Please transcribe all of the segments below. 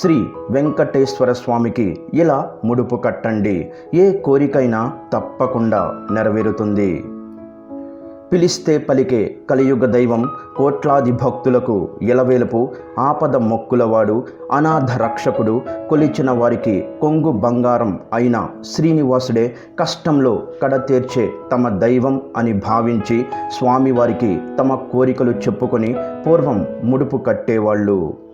శ్రీ వెంకటేశ్వర స్వామికి ఇలా ముడుపు కట్టండి. ఏ కోరికైనా తప్పకుండా నెరవేరుతుంది. పిలిస్తే పలికే కలియుగ దైవం కోట్లాది భక్తులకు ఎలవేలుపు ఆపద మొక్కులవాడు అనాథ రక్షకుడు కొలిచిన వారికి కొంగు బంగారం అయిన శ్రీనివాసుడే కష్టంలో కడతీర్చే తమ దైవం అని భావించి స్వామివారికి తమ కోరికలు చెప్పుకొని పూర్వం ముడుపు కట్టేవాళ్ళు.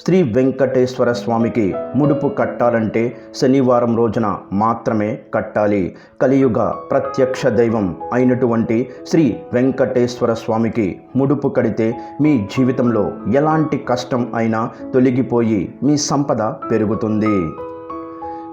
శ్రీ వెంకటేశ్వర స్వామికి ముడుపు కట్టాలంటే శనివారం రోజున మాత్రమే కట్టాలి. కలియుగ ప్రత్యక్ష దైవం అయినటువంటి శ్రీ వెంకటేశ్వర స్వామికి ముడుపు కడితే మీ జీవితంలో ఎలాంటి కష్టం అయినా తొలగిపోయి మీ సంపద పెరుగుతుంది.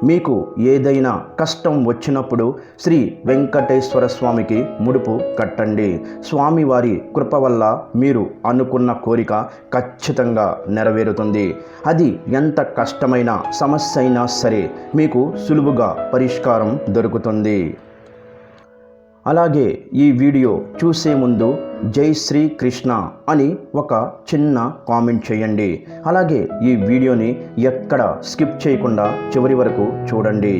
మీకు ఏదైనా కష్టం వచ్చినప్పుడు శ్రీ వెంకటేశ్వర స్వామికి ముడుపు కట్టండి. స్వామివారి కృప వల్ల మీరు అనుకున్న కోరిక ఖచ్చితంగా నెరవేరుతుంది. అది ఎంత కష్టమైన సమస్య అయినా సరే మీకు సులువుగా పరిష్కారం దొరుకుతుంది. అలాగే ఈ వీడియో చూసే ముందు జై శ్రీ కృష్ణ అని ఒక చిన్న కామెంట్ చేయండి. అలాగే ఈ వీడియోని ఎక్కడ స్కిప్ చేయకుండా చివరి వరకు చూడండి.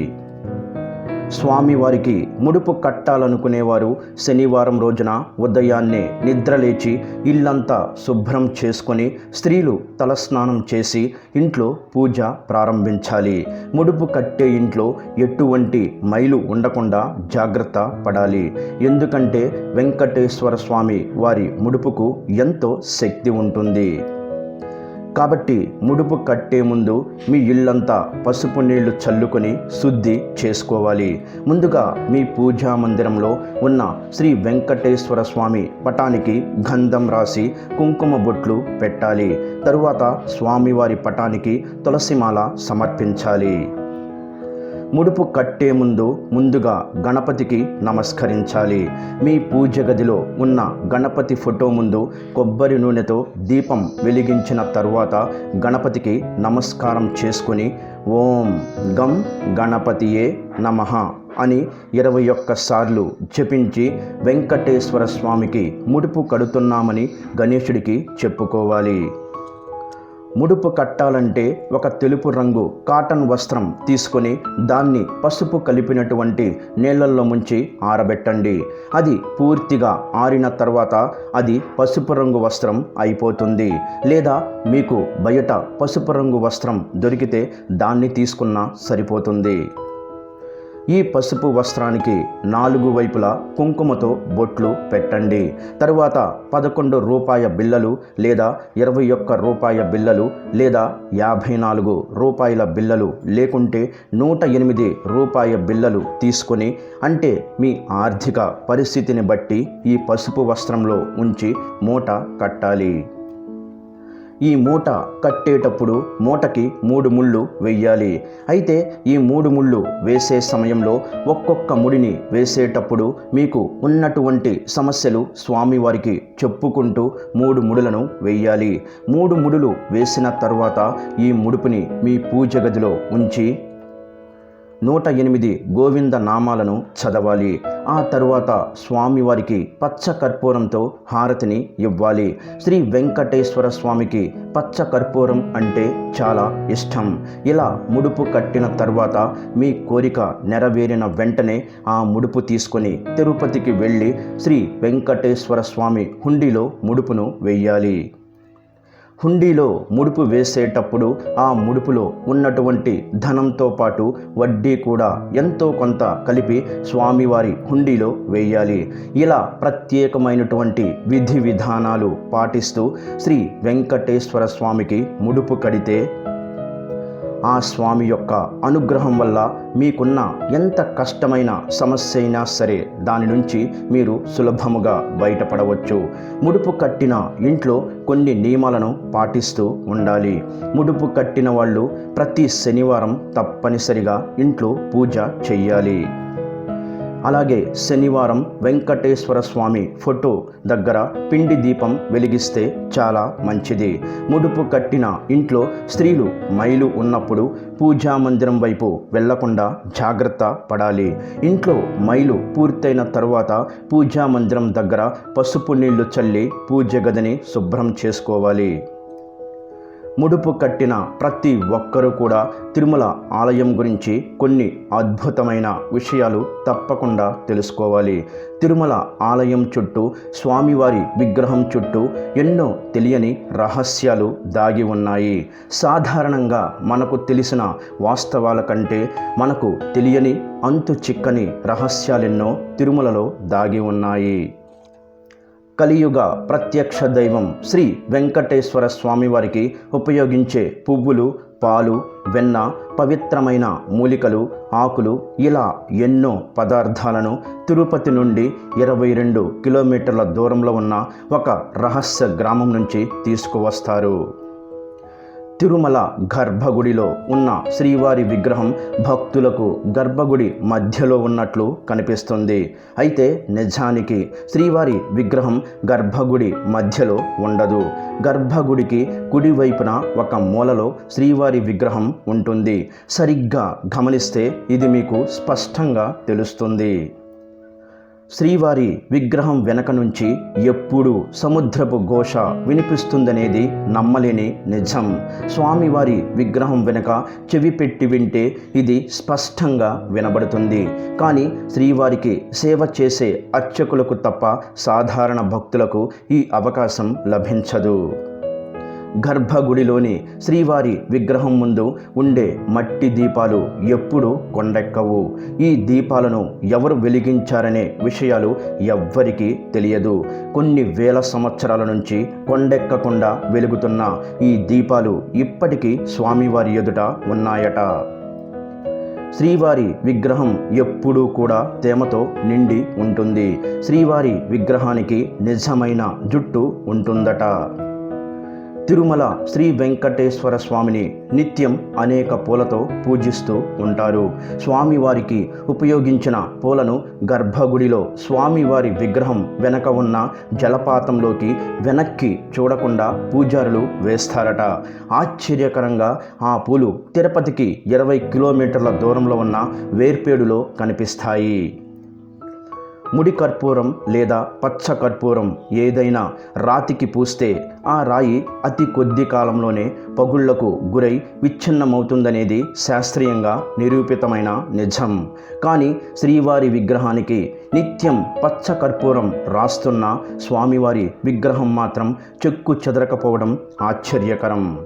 స్వామివారికి ముడుపు కట్టాలనుకునేవారు శనివారం రోజున ఉదయాన్నే నిద్రలేచి ఇల్లంతా శుభ్రం చేసుకొని స్త్రీలు తలస్నానం చేసి ఇంట్లో పూజ ప్రారంభించాలి. ముడుపు కట్టే ఇంట్లో ఎటువంటి మైలు ఉండకుండా జాగ్రత్త పడాలి. ఎందుకంటే వెంకటేశ్వర స్వామి వారి ముడుపుకు ఎంతో శక్తి ఉంటుంది. కాబట్టి ముడుపు కట్టే ముందు మీ ఇల్లంతా పసుపు నీళ్ళు చల్లుకొని శుద్ధి చేసుకోవాలి. ముందుగా మీ పూజా మందిరంలో ఉన్న శ్రీ వెంకటేశ్వర స్వామి పటానికి గంధం రాసి కుంకుమ బొట్లు పెట్టాలి. తరువాత స్వామివారి పటానికి తులసిమాల సమర్పించాలి. ముడుపు కట్టే ముందు ముందుగా గణపతికి నమస్కరించాలి. మీ పూజ గదిలో ఉన్న గణపతి ఫోటో ముందు కొబ్బరి నూనెతో దీపం వెలిగించిన తరువాత గణపతికి నమస్కారం చేసుకుని ఓం గం గణపతియే నమః అని ఇరవై ఒక్క సార్లు జపించి వెంకటేశ్వర స్వామికి ముడుపు కడుతున్నామని గణేశుడికి చెప్పుకోవాలి. ముడుపు కట్టాలంటే ఒక తెలుపు రంగు కాటన్ వస్త్రం తీసుకొని దాన్ని పసుపు కలిపినటువంటి నీళ్ళల్లో ముంచి ఆరబెట్టండి. అది పూర్తిగా ఆరిన తర్వాత అది పసుపు రంగు వస్త్రం అయిపోతుంది. లేదా మీకు బయట పసుపు రంగు వస్త్రం దొరికితే దాన్ని తీసుకున్నా సరిపోతుంది. ఈ పసుపు వస్త్రానికి నాలుగు వైపులా కుంకుమతో బొట్లు పెట్టండి. తరువాత పదకొండు రూపాయ బిల్లలు లేదా ఇరవై ఒక్క రూపాయ బిల్లలు లేదా యాభై నాలుగు రూపాయల బిల్లలు లేకుంటే నూట ఎనిమిది రూపాయ బిల్లలు తీసుకొని అంటే మీ ఆర్థిక పరిస్థితిని బట్టి ఈ పసుపు వస్త్రంలో ఉంచి మూట కట్టాలి. ఈ మూట కట్టేటప్పుడు మూటకి మూడు ముళ్ళు వెయ్యాలి. అయితే ఈ మూడు ముళ్ళు వేసే సమయంలో ఒక్కొక్క ముడిని వేసేటప్పుడు మీకు ఉన్నటువంటి సమస్యలు స్వామివారికి చెప్పుకుంటూ మూడు ముడులను వెయ్యాలి. మూడు ముడులు వేసిన తర్వాత ఈ ముడుపుని మీ పూజ గదిలో ఉంచి నూట ఎనిమిది గోవింద నామాలను చదవాలి. ఆ తరువాత స్వామివారికి పచ్చ కర్పూరంతో హారతిని ఇవ్వాలి. శ్రీ వెంకటేశ్వర స్వామికి పచ్చ కర్పూరం అంటే చాలా ఇష్టం. ఇలా ముడుపు కట్టిన తర్వాత మీ కోరిక నెరవేరిన వెంటనే ఆ ముడుపు తీసుకొని తిరుపతికి వెళ్ళి శ్రీ వెంకటేశ్వర స్వామి హుండీలో ముడుపును వెయ్యాలి హుండీలో ముడుపు వేసేటప్పుడు ఆ ముడుపులో ఉన్నటువంటి ధనంతో పాటు వడ్డీ కూడా ఎంతో కొంత కలిపి స్వామివారి హుండీలో వేయాలి. ఇలా ప్రత్యేకమైనటువంటి విధి విధానాలు పాటిస్తూ శ్రీ వెంకటేశ్వర స్వామికి ముడుపు కడితే ఆ స్వామి యొక్క అనుగ్రహం వల్ల మీకున్న ఎంత కష్టమైన సమస్య అయినా సరే దాని నుంచి మీరు సులభముగా బయటపడవచ్చు. ముడుపు కట్టిన ఇంట్లో కొన్ని నియమాలను పాటిస్తూ ఉండాలి. ముడుపు కట్టిన వాళ్ళు ప్రతి శనివారం తప్పనిసరిగా ఇంట్లో పూజ చెయ్యాలి. అలాగే శనివారం వెంకటేశ్వర స్వామి ఫోటో దగ్గర పిండి దీపం వెలిగిస్తే చాలా మంచిది. ముడుపు కట్టిన ఇంట్లో స్త్రీలు మైలు ఉన్నప్పుడు పూజా మందిరం వైపు వెళ్ళకుండా జాగ్రత్త పడాలి. ఇంట్లో మైలు పూర్తయిన తర్వాత పూజా మందిరం దగ్గర పసుపు నీళ్ళు చల్లి పూజ గదిని శుభ్రం చేసుకోవాలి. ముడుపు కట్టిన ప్రతి ఒక్కరూ కూడా తిరుమల ఆలయం గురించి కొన్ని అద్భుతమైన విషయాలు తప్పకుండా తెలుసుకోవాలి. తిరుమల ఆలయం చుట్టూ స్వామివారి విగ్రహం చుట్టూ ఎన్నో తెలియని రహస్యాలు దాగి ఉన్నాయి. సాధారణంగా మనకు తెలిసిన వాస్తవాల కంటే మనకు తెలియని అంతు చిక్కని రహస్యాలెన్నో తిరుమలలో దాగి ఉన్నాయి. కలియుగ ప్రత్యక్ష దైవం శ్రీ వెంకటేశ్వర స్వామివారికి ఉపయోగించే పువ్వులు పాలు వెన్న పవిత్రమైన మూలికలు ఆకులు ఇలా ఎన్నో పదార్థాలను తిరుపతి నుండి ఇరవై రెండు కిలోమీటర్ల దూరంలో ఉన్న ఒక రహస్య గ్రామం నుంచి తీసుకువస్తారు. తిరుమల గర్భగుడిలో ఉన్న శ్రీవారి విగ్రహం భక్తులకు గర్భగుడి మధ్యలో ఉన్నట్లు కనిపిస్తుంది. అయితే నిజానికి శ్రీవారి విగ్రహం గర్భగుడి మధ్యలో ఉండదు. గర్భగుడికి కుడివైపున ఒక మూలలో శ్రీవారి విగ్రహం ఉంటుంది. సరిగ్గా గమనిస్తే ఇది మీకు స్పష్టంగా తెలుస్తుంది. శ్రీవారి విగ్రహం వెనక నుంచి ఎప్పుడూ సముద్రపు ఘోష వినిపిస్తుందనేది నమ్మలేని నిజం. స్వామివారి విగ్రహం వెనక చెవి పెట్టి వింటే ఇది స్పష్టంగా వినబడుతుంది. కానీ శ్రీవారికి సేవ చేసే అర్చకులకు తప్ప సాధారణ భక్తులకు ఈ అవకాశం లభించదు. గర్భగుడిలోని శ్రీవారి విగ్రహం ముందు ఉండే మట్టి దీపాలు ఎప్పుడూ కొండెక్కవు. ఈ దీపాలను ఎవరు వెలిగించారనే విషయాలు ఎవ్వరికీ తెలియదు. కొన్ని వేల సంవత్సరాల నుంచి కొండెక్కకుండా వెలుగుతున్న ఈ దీపాలు ఇప్పటికీ స్వామివారి ఎదుట ఉన్నాయట. శ్రీవారి విగ్రహం ఎప్పుడూ కూడా తేమతో నిండి ఉంటుంది. శ్రీవారి విగ్రహానికి నిజమైన జుట్టు ఉంటుందట. తిరుమల శ్రీ వెంకటేశ్వర స్వామిని నిత్యం అనేక పూలతో పూజిస్తూ ఉంటారు. స్వామివారికి ఉపయోగించిన పూలను గర్భగుడిలో స్వామివారి విగ్రహం వెనక ఉన్న జలపాతంలోకి వెనక్కి చూడకుండా పూజారులు వేస్తారట. ఆశ్చర్యకరంగా ఆ పూలు తిరుపతికి ఇరవై కిలోమీటర్ల దూరంలో ఉన్న వేర్పేడులో కనిపిస్తాయి. ముడి కర్పూరం లేదా పచ్చ కర్పూరం ఏదైనా రాతికి పూస్తే ఆ రాయి అతి కొద్ది కాలంలోనే పగుళ్ళకు గురై విచ్ఛిన్నమవుతుందనేది శాస్త్రీయంగా నిరూపితమైన నిజం. కానీ శ్రీవారి విగ్రహానికి నిత్యం పచ్చ కర్పూరం రాస్తున్న స్వామివారి విగ్రహం మాత్రం చెక్కు చెదరకపోవడం ఆశ్చర్యకరం.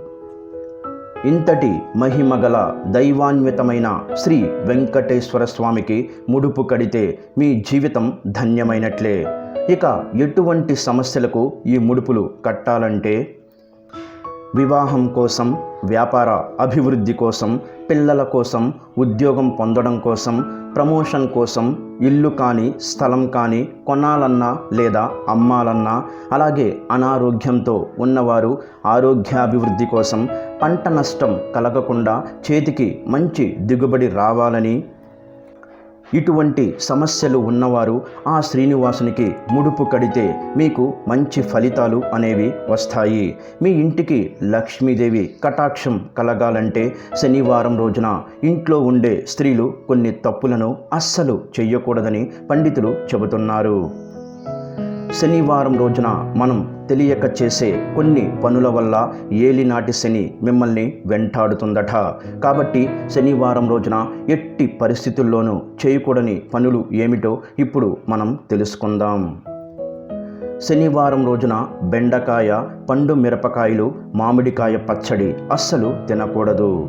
ఇంతటి మహిమగల దైవాన్వితమైన శ్రీ వెంకటేశ్వర స్వామికి ముడుపు కడితే మీ జీవితం ధన్యమైనట్లే. ఇక ఎటువంటి సమస్యలకు ఈ ముడుపులు కట్టాలంటే? వివాహం కోసం వ్యాపార అభివృద్ధి కోసం పిల్లల కోసం ఉద్యోగం పొందడం కోసం ప్రమోషన్ కోసం ఇల్లు కానీ స్థలం కానీ కొనాలన్నా లేదా అమ్మాలన్నా అలాగే అనారోగ్యంతో ఉన్నవారు ఆరోగ్యాభివృద్ధి కోసం పంట నష్టం కలగకుండా చేతికి మంచి దిగుబడి రావాలని ఇటువంటి సమస్యలు ఉన్నవారు ఆ శ్రీనివాసునికి ముడుపు కడితే మీకు మంచి ఫలితాలు అనేవి వస్తాయి. మీ ఇంటికి లక్ష్మీదేవి కటాక్షం కలగాలంటే శనివారం రోజున ఇంట్లో ఉండే స్త్రీలు కొన్ని తప్పులను అస్సలు చెయ్యకూడదని పండితులు చెబుతున్నారు. శనివారం రోజున మనం తెలియక చేసే కొన్ని పనుల వల్ల ఏలినాటి శని మిమ్మల్ని వెంటాడుతుందట. కాబట్టి శనివారం రోజున ఎట్టి పరిస్థితుల్లోనూ చేయకూడని పనులు ఏమిటో ఇప్పుడు మనం తెలుసుకుందాం. శనివారం రోజున బెండకాయ పండు మిరపకాయలు మామిడికాయ పచ్చడి అస్సలు తినకూడదు.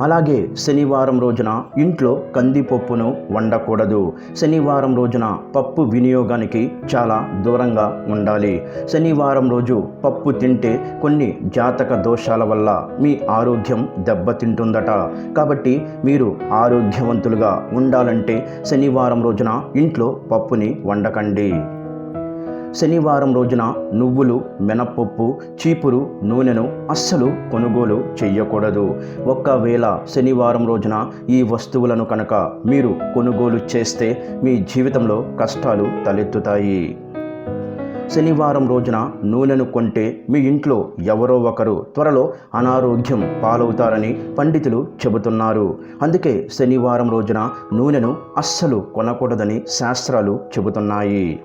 అలాగే శనివారం రోజున ఇంట్లో కందిపప్పును వండకూడదు. శనివారం రోజున పప్పు వినియోగానికి చాలా దూరంగా ఉండాలి. శనివారం రోజు పప్పు తింటే కొన్ని జాతక దోషాల వల్ల మీ ఆరోగ్యం దెబ్బతింటుందట. కాబట్టి మీరు ఆరోగ్యవంతులుగా ఉండాలంటే శనివారం రోజున ఇంట్లో పప్పుని వండకండి. శనివారం రోజున నువ్వులు మినపప్పు చీపురు నూనెను అస్సలు కొనుగోలు చేయకూడదు ఒక్కవేళ శనివారం రోజున ఈ వస్తువులను కనుక మీరు కొనుగోలు చేస్తే మీ జీవితంలో కష్టాలు తలెత్తుతాయి. శనివారం రోజున నూనెను కొంటే మీ ఇంట్లో ఎవరో ఒకరు త్వరలో అనారోగ్యం పాలవుతారని పండితులు చెబుతున్నారు. అందుకే శనివారం రోజున నూనెను అస్సలు కొనకూడదని శాస్త్రాలు చెబుతున్నాయి.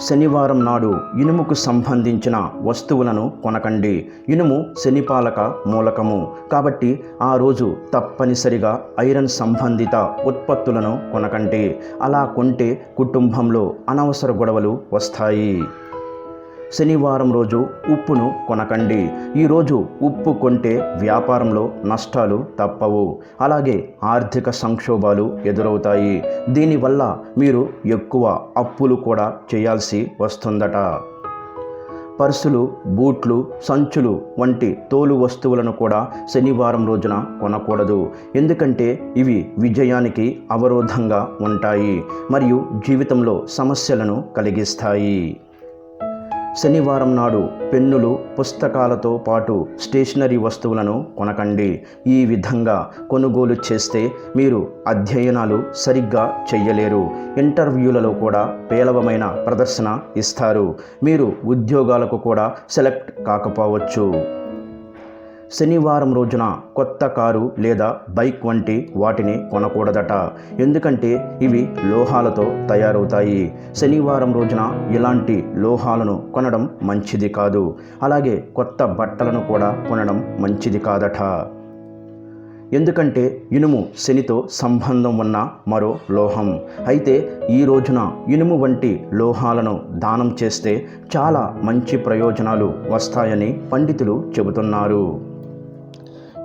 శనివారం నాడు ఇనుముకు సంబంధించిన వస్తువులను కొనకండి. ఇనుము శనిపాలక మూలకము. కాబట్టి ఆ రోజు తప్పనిసరిగా ఐరన్ సంబంధిత ఉత్పత్తులను కొనకండి. అలా కొంటే కుటుంబంలో అనవసర గొడవలు వస్తాయి. శనివారం రోజు ఉప్పును కొనకండి. ఈరోజు ఉప్పు కొంటే వ్యాపారంలో నష్టాలు తప్పవు. అలాగే ఆర్థిక సంక్షోభాలు ఎదురవుతాయి. దీనివల్ల మీరు ఎక్కువ అప్పులు కూడా చేయాల్సి వస్తుందట. పర్సులు బూట్లు సంచులు వంటి తోలు వస్తువులను కూడా శనివారం రోజున కొనకూడదు. ఎందుకంటే ఇవి విజయానికి అవరోధంగా ఉంటాయి మరియు జీవితంలో సమస్యలను కలిగిస్తాయి. శనివారం నాడు పెన్నులు పుస్తకాలతో పాటు స్టేషనరీ వస్తువులను కొనకండి. ఈ విధంగా కొనుగోలు చేస్తే మీరు అధ్యయనాలు సరిగ్గా చెయ్యలేరు. ఇంటర్వ్యూలలో కూడా పేలవమైన ప్రదర్శన ఇస్తారు. మీరు ఉద్యోగాలకు కూడా సెలెక్ట్ కాకపోవచ్చు. శనివారం రోజున కొత్త కారు లేదా బైక్ వంటి వాటిని కొనకూడదట. ఎందుకంటే ఇవి లోహాలతో తయారవుతాయి. శనివారం రోజున ఇలాంటి లోహాలను కొనడం మంచిది కాదు. అలాగే కొత్త బట్టలను కూడా కొనడం మంచిది కాదట. ఎందుకంటే ఇనుము శనితో సంబంధం ఉన్న మరో లోహం. అయితే ఈ రోజున ఇనుము వంటి లోహాలను దానం చేస్తే చాలా మంచి ప్రయోజనాలు వస్తాయని పండితులు చెబుతున్నారు.